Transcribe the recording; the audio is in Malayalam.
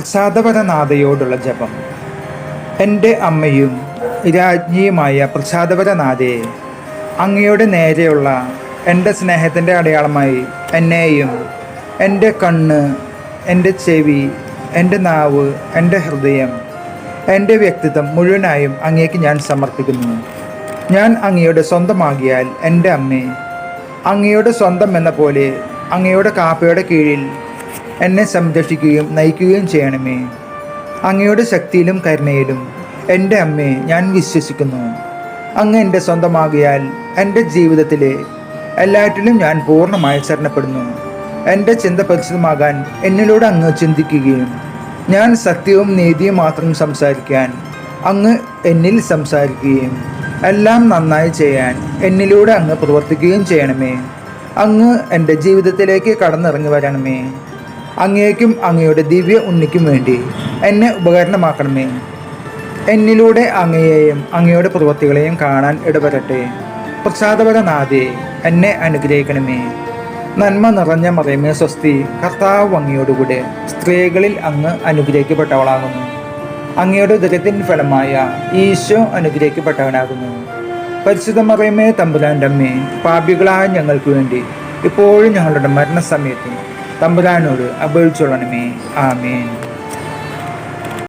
പ്രസാദപരനാഥയോടുള്ള ജപം. എന്റെ അമ്മയും രാജ്ഞിയുമായ പ്രസാദപരനാഥയെ അങ്ങയുടെ നേരെയുള്ള എന്റെ സ്നേഹത്തിന്റെ അടയാളമായി എന്നെയും എന്റെ കണ്ണ് എന്റെ ചെവി എന്റെ നാവ് എന്റെ ഹൃദയം എന്റെ വ്യക്തിത്വം മുഴുവനായും അങ്ങേക്ക് ഞാൻ സമർപ്പിക്കുന്നു. ഞാൻ അങ്ങയുടെ സ്വന്തമാകിയാൽ എന്റെ അമ്മേ അങ്ങയുടെ സ്വന്തം എന്ന പോലെ അങ്ങയുടെ കാപ്പയുടെ കീഴിൽ എന്നെ സംരക്ഷിക്കുകയും നയിക്കുകയും ചെയ്യണമേ. അങ്ങയുടെ ശക്തിയിലും കരുണയിലും എന്റെ അമ്മയെ ഞാൻ വിശ്വസിക്കുന്നു. അങ്ങ് എന്റെ സ്വന്തമാകിയാൽ എന്റെ ജീവിതത്തിലെ എല്ലാറ്റിലും ഞാൻ പൂർണമായി ശരണപ്പെടുന്നു. എന്റെ ചിന്ത പരിശുദ്ധമാകാൻ എന്നിലൂടെ അങ്ങ് ചിന്തിക്കുകയും ഞാൻ സത്യവും നീതിയും മാത്രം സംസാരിക്കാൻ അങ്ങ് എന്നിൽ സംസാരിക്കുകയും എല്ലാം നന്നായി ചെയ്യാൻ എന്നിലൂടെ അങ്ങ് പ്രവർത്തിക്കുകയും ചെയ്യണമേ. അങ്ങ് എന്റെ ജീവിതത്തിലേക്ക് കടന്നിറങ്ങി വരണമേ. അങ്ങേക്കും അങ്ങയുടെ ദിവ്യ ഉണ്ണിക്കും വേണ്ടി എന്നെ ഉപകരണമാക്കണമേ. എന്നിലൂടെ അങ്ങയെയും അങ്ങയുടെ പ്രവൃത്തികളെയും കാണാൻ ഇടവരട്ടെ. പ്രസാദപരനാഥേ എന്നെ അനുഗ്രഹിക്കണമേ. നന്മ നിറഞ്ഞ മറിയമേ സ്വസ്തി കർത്താവ് അങ്ങയോടുകൂടെ സ്ത്രീകളിൽ അങ്ങ് അനുഗ്രഹിക്കപ്പെട്ടവളാകുന്നു. അങ്ങയുടെ ദുരിതത്തിൻ ഫലമായ ഈശോ അനുഗ്രഹിക്കപ്പെട്ടവനാകുന്നു. പരിശുദ്ധ മറിയമേ തമ്പുരാന്റെ അമ്മേ പാപികളായ ഞങ്ങൾക്ക് വേണ്ടി ഇപ്പോഴും ഞങ്ങളുടെ മരണസമയത്തും തമ്പുരാനോട് അപേക്ഷിച്ചോളണമേ. ആമേൻ.